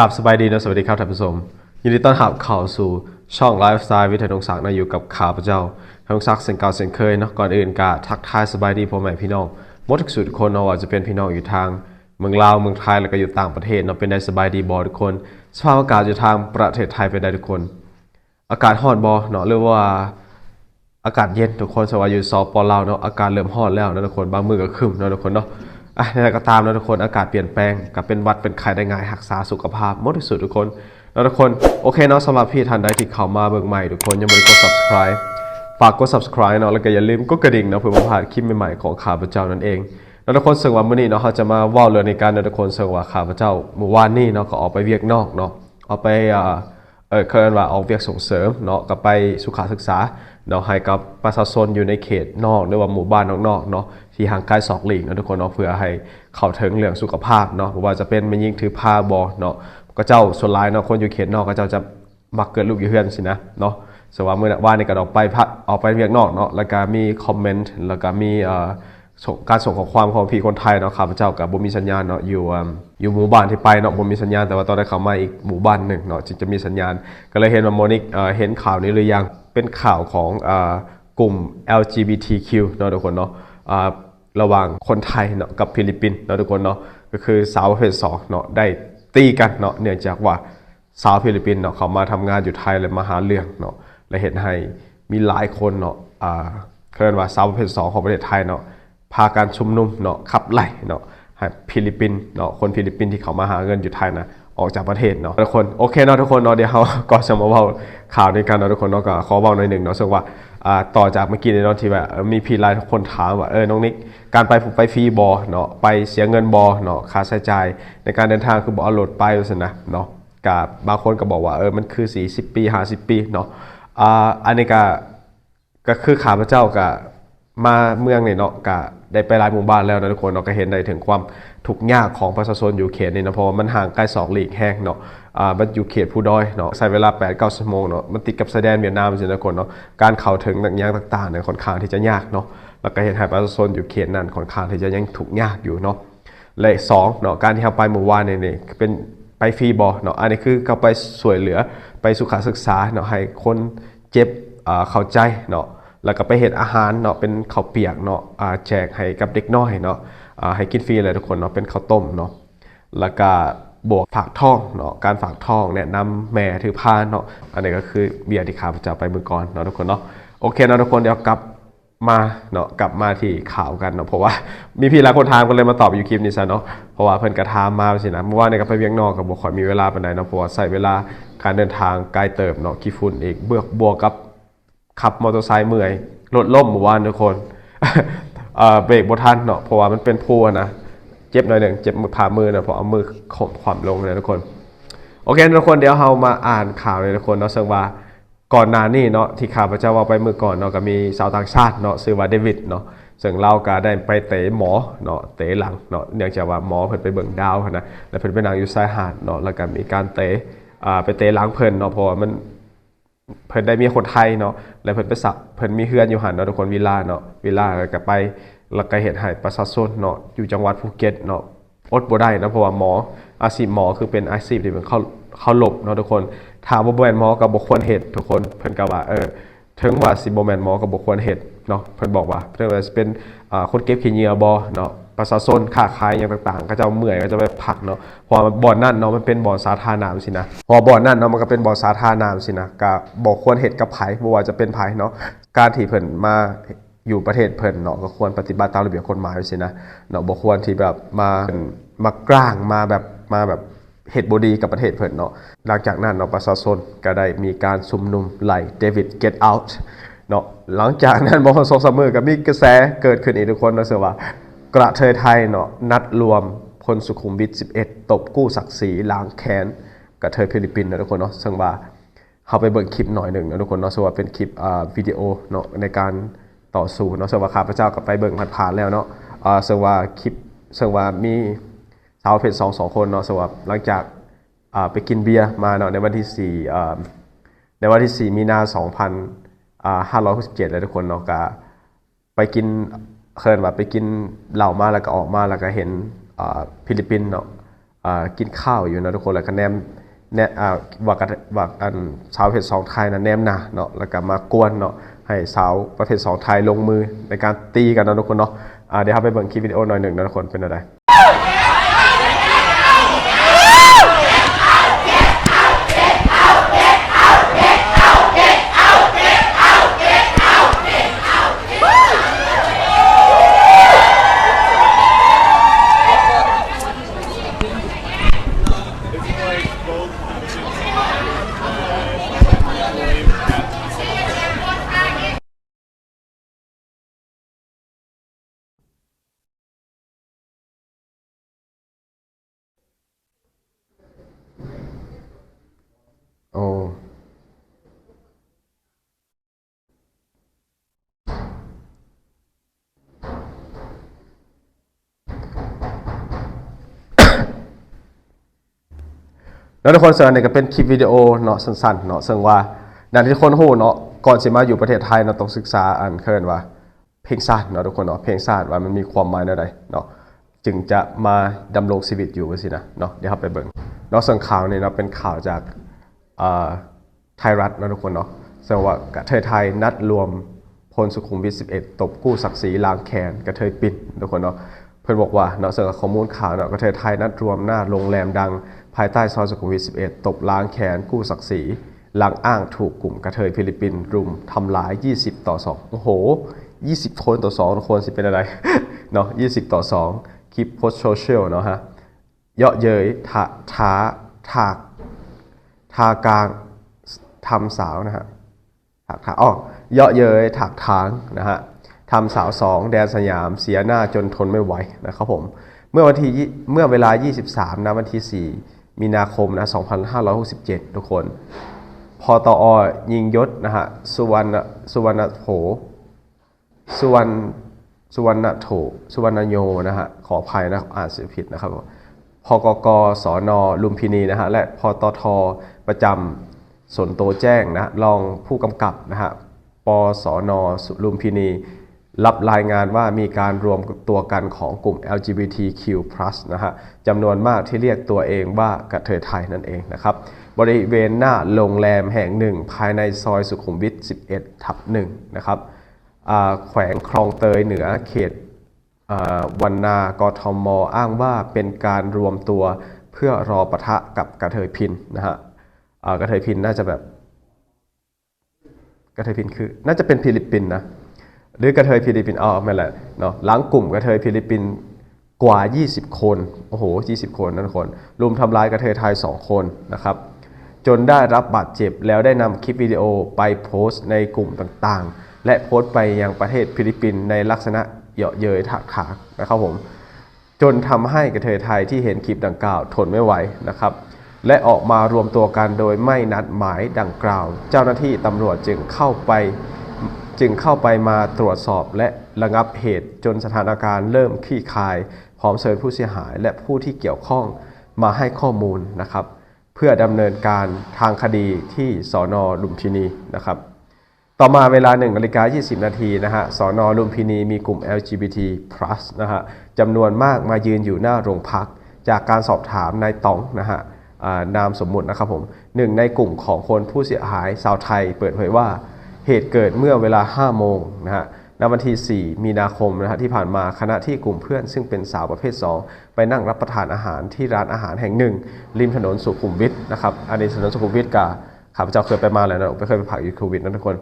กับสบายดีนะสวัสดีครับท่านผู้ชมยินดีต้อนรับเข้าสู่ช่องไลฟ์สไตล์วิทยาทงศักนะอยู่กับข้าพเจ้าทงศักดิ์เสียงเก่าเสียงเคยเนาะก่อนอื่นกะทักทายสบายดีพ่อแม่พี่น้องมดทุกสุดคนเนาะว่าจะเป็นพี่น้องอยู่ทางเมืองลาวเมืองไทยแล้วก็อยู่ต่างประเทศเนาะเป็นได้สบายดีบอทุกคนสภาพอากาศอยู่ทางประเทศไทยเป็นได้ทุกคน อากาศร้อนบอเนาะหรือว่าอากาศเย็นทุกคนสวัสดีอยู่ซอปปอลาวเนาะอากาศเริ่มร้อนแล้วนะทุกคนบางมือก็ครึ้มเนาะทุกคนเนาะ อะนี่นก็ตามนะทุกคนอากาศเปลี่ยนแปลงกับเป็นวัดเป็นไข้ได้ง่ายรักษาสุขภาพมดที่สุดทุกคนแล้วทุกคนโอเคเนาะสำหรับพี่ท่านใดที่เข้ามาเบิ่งใหม่ทุกคนยังไม่ได้กด subscribe ฝากกด subscribe เนาะแล้วก็อย่าลืมกดกระดิ่งเนาะเพื่อไม่พลาดคลิปใหม่ๆของข้าวพเจ้านั่นเองแล้วทุกคนซึ่งวันมื้อนี้เนาะเขาจะมาว่าเรื่องในการเนาะทุกคนซึ่งว่าข้าพเจ้าเมื่อวานนี้เนาะก็ออกไปเวียกนอกเนาะออกไปอ่า เออเคยว่าออกเวียกส่งเสริมเนาะกับไปสุขาศึกษาเนาะให้กับประชาชนอยู่ในเขตนอกหรือว่าหมู่บ้านนอกๆเนาะที่ห่างไกลสอกหลีกเนาะทุกคนเนาะเพื่อให้เข้าถึงเรื่องสุขภาพเนาะว่าจะเป็นมันยิ่งถือผ้าบอเนาะก็เจ้าส่วนลายเนาะคนอยู่เขตนอกก็เจ้าจะมักเกิดลูกอยู่เฮือนสินะเนาะสว่าเมื่อวานนี้ก็ออกไปพัดออกไปเวียกนอกเนาะแล้วก็มีคอมเมนต์แล้วก็มีเอ่อการส่งของความของพี่คนไทยเนาะข้าพเจ้ากับบุมีสัญญาณเนาะอยู่ อยู่หมู่บ้านที่ไปเนาะบุมีสัญญาณแต่ว่าตอนได้เข้ามาอีกหมู่บ้านหนึ่งเนาะจึงจะมีสัญญาณ ก็เลยเห็นว่าโมนิกเออเห็นข่าวนี้หรือยังเป็นข่าวของอกลุ่ม LGBTQ เนาะทุกคนเนาะอ่าระหว่างคนไทยเนาะกับฟิลิปปินส์เนาะทุกคนเนาะก็คือสาวประเภทสองเนาะได้ตีกันเนาะเนื่องจากว่าสาวฟิลิปปินส์เนาะเขามาทำงานอยู่ไทยเลยมาหาเรื่องเนาะและเห็นให้มีหลายคนเนาะอ่าเขาเรียกว่าสาวประเภทสองของประเทศไทยเนาะพาการชุมนุมเนาะขับไล่เนาะ ฟิลิปปินส์เนาะคนฟิลิปปินส์ที่เขามาหาเงินอยู่ไทยนะออกจากประเทศเนาะทุกคนโอเคเนาะทุกคนเนาะเดี๋ยวเราก็จะมาเว่าข่าวในการเนาะทุกคนเนาะก็ขอเว้าหน่อยหนึ่งเนาะซึ่งว่าอ่าต่อจากเมื่อกี้เนี่ยเนาะที่แบบมีพี่หลายคนถามว่าเออน้องนิกการไปผมไปฟรีบอเนาะไปเสียเงินบอเนาะค่าใช้จ่ายในการเดินทางคือบอกเอาโหลดไปว่าซั่นะเนาะกับบางคนก็บอกว่าเออมันคือ 40 ปี 50 ปีเนาะอ่าอันนี้ก็ก็คือข้าพเจ้าก็มาเมืองนี่เนาะก็ ได้ไปหลายหมู่บ้านแล้วนะทุกคนเนาะก็เห็นได้ถึงความทุกข์ยากของประชาชนอยู่เขตนี่นะเพราะว่ามันห่างไกลสองหลีกแห้งเนาะอ่ามันอยู่เขตผู้ด้อยเนาะใช้เวลา8 9ชั่วโมงเนาะมันติดกับชายแดนเวียดนามสินะทุกคนเนาะการเข้าถึงอย่างต่างๆเนี่ยค่อนข้างที่จะยากเนาะแล้วก็เห็นให้ประชาชนอยู่เขตนั้นค่อนข้างที่จะยังทุกข์ยากอยู่เนาะและสองเนาะการที่เราไปเมื่อวานเนี่ยนี่เป็นไปฟรีบอเนาะอันนี้คือเขาไปสวยเหลือไปสุขศึกษาเนาะให้คนเจ็บอ่าเข้าใจเนาะ แล้วก็ไปเห็นอาหารเนาะเป็นข้าวเปียกเนาะแจกให้กับเด็กน้อยเนาะให้กินฟรีเลยทุกคนเนาะเป็นข้าวต้มเนาะแล้วก็บวกฝากท้องเนาะการฝากท้องแนะนำแม่ถือผ้าเนาะอันนี้ก็คือเบียร์ที่ข้าพเจ้าไปเมื่อก่อนเนาะทุกคนเนาะโอเคเนาะทุกคนเดี๋ยวกลับมาเนาะกลับมาที่ข่าวกันเนาะเพราะว่ามีพี่หลายคนถามกันเลยมาตอบอยู่คลิปนี้ซะเนาะเพราะว่าเพิ่นกระทามมาสินะเมื่อวานเนี่ยก็ไปเวียงนอกกับบ่ค่อยมีเวลาปานใดเนาะเพราะว่าใช้เวลาการเดินทางไกลเติบเนาะขี้ฝุ่นอีกเบือกบวกกับ ขับมอเตอร์ไซค์เมื่อยรถล่มเมื่อวานทุกคนเบรกบทันเนาะเพราะว่ามันเป็นพูอะนะเจ็บหน่อยหนึ่งเจ็บมือผ่ามือเนาะเพราะเอามือข่มความลงเลยทุกคน โอเคทุกคนเดี๋ยวเรามาอ่านข่าวเลยทุกคนเนาะซึ่งว่าก่อนหน้านี้เนาะที่ข้าวพระเจ้าว่าไปเมื่อก่อนเนาะก็มีชาวต่างชาติเนาะชื่อว่าเดวิดเนาะซึ่งเราก็ได้ไปเตะหมอเนาะเตะหลังเนาะเนื่องจากว่าหมอเพิ่นไปเบิ่งดาวนนะแล้วเพิ่นไปนั่งอยู่ชายหาดเนาะแล้วก็มีการเตะอ่าไปเตะหลังเพิ่นเนาะเพราะว่ามัน เพิ่นได้มีคนไทยเนาะแล้วเพิ่นไปสักเพิ่นมีเฮือนอยู่หันเนาะทุกคนวิลาเนาะวิลาแล้วก็ไปแล้วก็เฮ็ดให้ประชาชนเนาะอยู่จังหวัดภูเก็ตเนาะอดบ่ได้นะเพราะว่าหมออาชีพหมอคือเป็นอาชีพที่เป็นเข้าเข้าหลบเนาะทุกคนถามว่าบ่แม่นหมอก็บ่ควรเฮ็ดทุกคนเพิ่นก็ว่าเออถึงว่าสิบ่แม่นหมอก็บ่ควรเฮ็ดเนาะเพิ่นบอกว่าเพิ่นว่าสิเป็นอ่าคนเก็บขี้เหงื่อบ่เนาะ ประชาชนค้าขายอย่างต่างๆ ก็จะเมื่อยก็จะไปพักเนาะพราะว่าบ่อนนั่นเนาะมันเป็นบ่อนสาธารณะสินะพอบ่อนนั่นเนาะมันก็เป็นบ่อนสาธารณะสินะก็บ่ควรเฮ็ดกับไผบ่ว่าจะเป็นไผเนาะการที่เพิ่นมาอยู่ประเทศเพิ่นเนาะก็ควรปฏิบัติตามระเบียบกฎหมายสินะเนาะบ่ควรที่แบบมามากล้างมาแบบมาแบบเหตุบดีกับประเทศเพิ่นเนาะหลังจากนั้นเนาะประชาชนก็ได้มีการชุมนุมไล่เดวิด get out เนาะหลังจากนั้นบ่สองสามมือก็มีกระแสเกิดขึ้นอีกทุกคนเนาะเชื่อว่า กระเทยไทยเนาะนัดรวมพลสุขุมวิท 11 ตบกู้ศักดิ์ศรีล้างแค้นกระเทยฟิลิปปินส์นะทุกคนเนาะซึ่งว่าเขาไปเบิ่งคลิปหน่อยหนึ่งนะทุกคนเนาะซึ่งว่าเป็นคลิปอ่าวิดีโอเนาะในการต่อสู้เนาะซึ่งว่าข้าพเจ้ากับไปเบิ่งผ่านๆแล้วเนาะอ่าซึ่งว่าคลิปซึ่งว่ามีสาวเพศสองสองคนเนาะซึ่งว่าหลังจากอ่าไปกินเบียร์มาเนาะในวันที่สี่อ่าในวันที่4มีนา2567เลยทุกคนเนาะก็ไปกิน เคยแบบไปกินเหล้ามาแล้วก็ออกมาแล้วก็เห็นฟิลิปปินส์เนาะกินข้าวอยู่นะทุกคนแล้วก็แนมแนว่ากว่าอันสาวประเภทสองไทยนะแนมหนาเนาะแล้วก็มากวนเนาะให้สาวประเภทสองไทยลงมือในการตีกันนะทุกคนเนาะเดี๋ยวเราไปเบิ่งคลิปวิดีโอหน่อยหนึ่งนะทุกคนเป็นอะไร แล้วทุกคนเสิร์ชเนี่ยก็เป็นคลิปวิดีโอเนาะสั้นๆเนาะซึ่งว่าดังที่คนฮู้เนาะก่อนสิมาอยู่ประเทศไทยเนาะต้องศึกษาอันเคินว่า เพลงชาติเนาะทุกคนเนาะเพลงชาติว่ามันมีความหมายอะไรเนาะจึงจะมาดำรงชีวิตอยู่สินะเนาะเดี๋ยวเราไปเบิ่งเนาะส่วนข่าวเนี่เนาะเป็นข่าวจากอ่าไทยรัฐเนาะทุกคนเนาะซึ่งว่ากระเทยไทยนัดรวมพลสุขุมวิท 11 ตบกู้ศักดิ์ศรีล้างแค้นกระเทยปิดทุกคนเนาะเพื่อนบอกว่าเนาะเสนอข้อมูลข่าวเนาะประเทศไทยนัดรวมหน้าโรงแรมดัง ภายใต้ซอยสุขุมวิท 11 ตบล้างแขนกู้ศักดิ์ศรีหลังอ้างถูกกลุ่มกระเทยฟิลิปปินส์รุมทำร้าย 20 ต่อ 2 โอ้โห 20 คนต่อ 2 คนสิเป็นอะไร เนาะ20 ต่อ 2 คลิปโพสโซเชียลเนาะฮะ เยาะเย้ยท้าท้าทากทากลางทำสาวนะฮะถากถางอ๋อเยาะเย้ยถากทางนะฮะทำสาวสองแดนสยามเสียหน้าจนทนไม่ไหวนะครับผม เมื่อวันที่ยี่เมื่อเวลา 23นะวันที่ 4 มีนาคมนะ2567 ทุกคน พอตออยิงยศนะฮะ สุวรรณ สุวรรณโถ สุวรรณ สุวรรณโถ สุวรรณโยนะฮะ ขออภัยนะ อ่านเสียผิดนะครับพกกสนลุมพินีนะฮะ และพตท ประจำสนโตแจ้งนะ รองผู้กำกับนะฮะ ปสนลุมพินี รับรายงานว่ามีการรวมตัวกันของกลุ่ม LGBTQ+ นะฮะจำนวนมากที่เรียกตัวเองว่ากระเทยไทยนั่นเองนะครับ บริเวณหน้าโรงแรมแห่งหนึ่ง ภายในซอยสุขุมวิท 11 ทับหนึ่งนะครับแขวงคลองเตยเหนือเขตวันนากทมอ้างว่าเป็นการรวมตัวเพื่อรอปะทะกับกระเทยพินนะฮะกระเทยพินน่าจะแบบกระเทยพินคือ น่าจะเป็นฟิลิปปินนะ หรือกระเทยฟิลิปปินส์อ๋อไม่แหละเนาะหลังกลุ่มกระเทยฟิลิปปินส์กว่า 20 คนโอ้โห 20 คนนั่นคนรุมทำร้ายกระเทยไทย 2 คนนะครับจนได้รับบาดเจ็บแล้วได้นำคลิปวิดีโอไปโพสต์ในกลุ่มต่างๆ และโพสต์ไปยังประเทศฟิลิปปินส์ในลักษณะเหยาะเย้ยถากถางนะครับผมจนทำให้กระเทยไทยที่เห็นคลิปดังกล่าวทนไม่ไหวนะครับและออกมารวมตัวกันโดยไม่นัดหมายดังกล่าว เจ้าหน้าที่ตำรวจจึงเข้าไป จึงเข้าไปมาตรวจสอบและระงับเหตุจนสถานการณ์เริ่มคลี่คลาย พร้อมเชิญผู้เสียหายและผู้ที่เกี่ยวข้องมาให้ข้อมูลนะครับ เพื่อดำเนินการทางคดีที่สอนอลุมพินีนะครับต่อมาเวลา1นาฬิกา20 นาทีนะฮะสอนอลุมพินีมีกลุ่ม LGBT+ นะฮะจำนวนมากมายืนอยู่หน้าโรงพัก จากการสอบถามนายต๋องนะฮะนามสมมุตินะครับผมหนึ่งในกลุ่มของคนผู้เสียหายชาวไทยเปิดเผยว่า เหตุเกิดเมื่อเวลา 5 โมงนะฮะในวันที่ 4 มีนาคมนะฮะที่ผ่านมาขณะที่กลุ่มเพื่อนซึ่งเป็นสาวประเภท 2 ไปนั่งรับประทานอาหารที่ร้านอาหารแห่งหนึ่ง ริมถนนสุขุมวิทนะครับอันนี้ถนนสุขุมวิทกาข้าพเจ้าเคยไปมาแล้วนะไม่เคยไปผักยู่สุขุมวิทนะทุกคน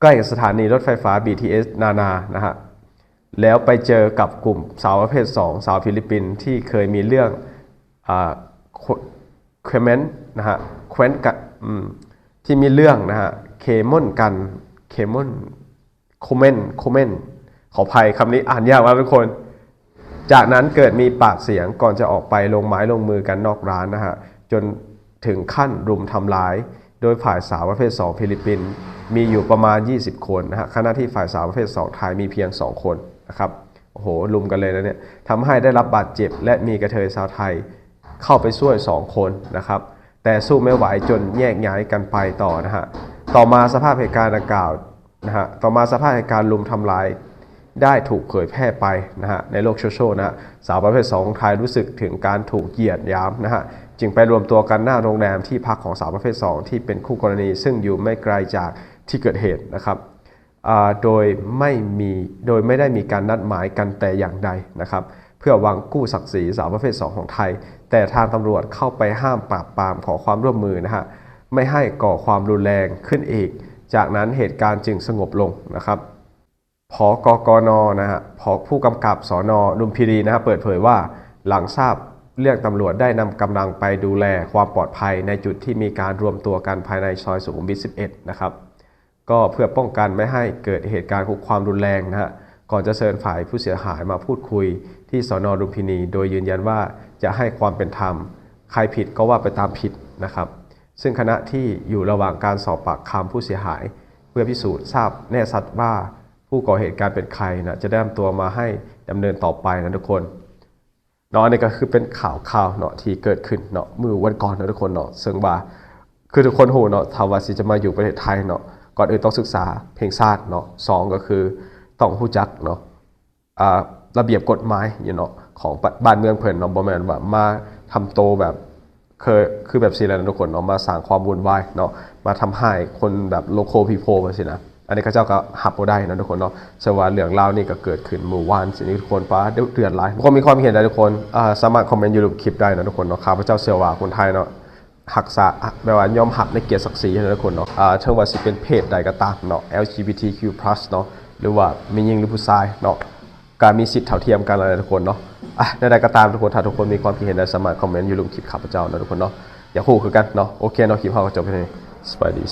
ใกล้กับสถานีรถไฟฟ้า BTS นานานะฮะแล้วไปเจอกับกลุ่มสาวประเภท 2 สาวฟิลิปปินส์ที่เคยมีเรื่องอ่าเคเมนนะฮะเควนกันอืมที่มีเรื่องนะฮะ เคมอนกันเคมอนโคเมนโคเมนขออภัยคำนี้อ่านยากมากทุกคน จากนั้นเกิดมีปากเสียงก่อนจะออกไปลงไม้ลงมือกันนอกร้านนะฮะ จนถึงขั้นรุมทำร้าย โดยฝ่ายสาวประเภท 2 ฟิลิปปินส์มีอยู่ประมาณ 20 คนนะฮะขณะที่ฝ่ายสาวประเภท 2 ไทยมีเพียง 2 คนนะครับโอ้โหลุมกันเลยนะเนี่ยทำให้ได้รับบาดเจ็บ และมีกระเทยสาวไทยเข้าไปช่วย 2 คนนะครับ แต่สู้ไม่ไหวจนแยกย้ายกันไปต่อนะฮะ ต่อมาสภาพเหตุการณ์ดังกล่าวนะฮะต่อมาสภาพเหตุการณ์ลุมทำร้ายได้ถูกเผยแพร่ไปนะฮะในโลกโซเชียลนะฮะสาวประเภท2ของไทยรู้สึกถึงการถูกเหยียดยามนะฮะจึงไปรวมตัวกันหน้าโรงแรมที่พักของสาวประเภท 2 ที่เป็นคู่กรณี ซึ่งอยู่ไม่ไกลจากที่เกิดเหตุนะครับโดยไม่มีโดยไม่ได้มีการนัดหมายกันแต่อย่างใดนะครับ เพื่อวังกู้ศักดิ์ศรีสาวประเภท 2 ของไทย แต่ทางตำรวจเข้าไปห้ามปราบปรามขอความร่วมมือนะฮะ ไม่ให้ก่อความรุนแรงขึ้นอีก จากนั้นเหตุการณ์จึงสงบลงนะครับพกกนนะฮะพอผู้กำกับสอนอลุมพินีนะฮะเปิดเผยว่าหลังทราบเรื่องตำรวจได้นำกำลังไปดูแลความปลอดภัยในจุดที่มีการรวมตัวกันภายในซอยสุขุมวิท 11 นะครับ ก็เพื่อป้องกันไม่ให้เกิดเหตุการณ์คุกความรุนแรงนะฮะก่อนจะเชิญฝ่ายผู้เสียหายมาพูดคุยที่สอนอลุมพินี โดยยืนยันว่าจะให้ความเป็นธรรม ใครผิดก็ว่าไปตามผิดนะครับ ซึ่งคณะที่อยู่ระหว่างการสอบปากคำผู้เสียหาย เพื่อพิสูจน์ทราบแน่ชัดว่าผู้ก่อเหตุการเป็นใครนะจะได้นำตัวมาให้ดำเนินต่อไปนะทุกคนเนาะอันนี่ก็คือเป็นข่าวข่าวเนาะที่เกิดขึ้นเนาะมือวันก่อนนะทุกคนเนาะซึ่งว่าคือทุกคนโหเนาะทาวาสิจะมาอยู่ประเทศไทยเนาะก่อนอื่นต้องศึกษาเพลงชาติเนาะสองก็คือต้องรู้จักเนาะอ่าระเบียบกฎหมายอยู่เนาะของบ้านเมืองเพิ่นเนาะบ่แม่นว่ามาทำโตแบบ เคยคือแบบสิแหละนะทุกคนเนาะมาสร้างความวุ่นวายเนาะมาทำให้คนแบบโลโคพีโพมาสินะอันนี้เขาเจ้าก็หับบ่ได้นะทุกคนเนาะสว่าเรื่องราวนี่ก็เกิดขึ้นเมื่อวานสินี้ทุกคนป้าเดือดร้ายทุกคนมีความเห็นใดทุกคนอ่าสามารถคอมเมนต์อยู่ในคลิปได้นะทุกคนเนาะข้าพเจ้าเชื่อว่าคนไทยเนาะหักษาแปลว่ายอมหักในเกียรติศักดิ์ศรีนะทุกคนเนาะอ่าเชิงว่าสิเป็นเพศใดก็ตามเนาะ LGBTQ+ เนาะหรือว่ามีหญิงหรือผู้ชายเนาะ การมีสิทธิ์เท่าเทียมกันอะไรทุกคนเนาะอะใดๆก็ตามทุกคนถ้าทุกคนมีความคิดเห็นใดสามารถคอมเมนต์อยู่ลุมคลิปข้าพเจ้านะทุกคนเนาะอย่าคู่คือกันเนาะโอเคเนาะคลิปเฮาก็จบไปนี้สบายดี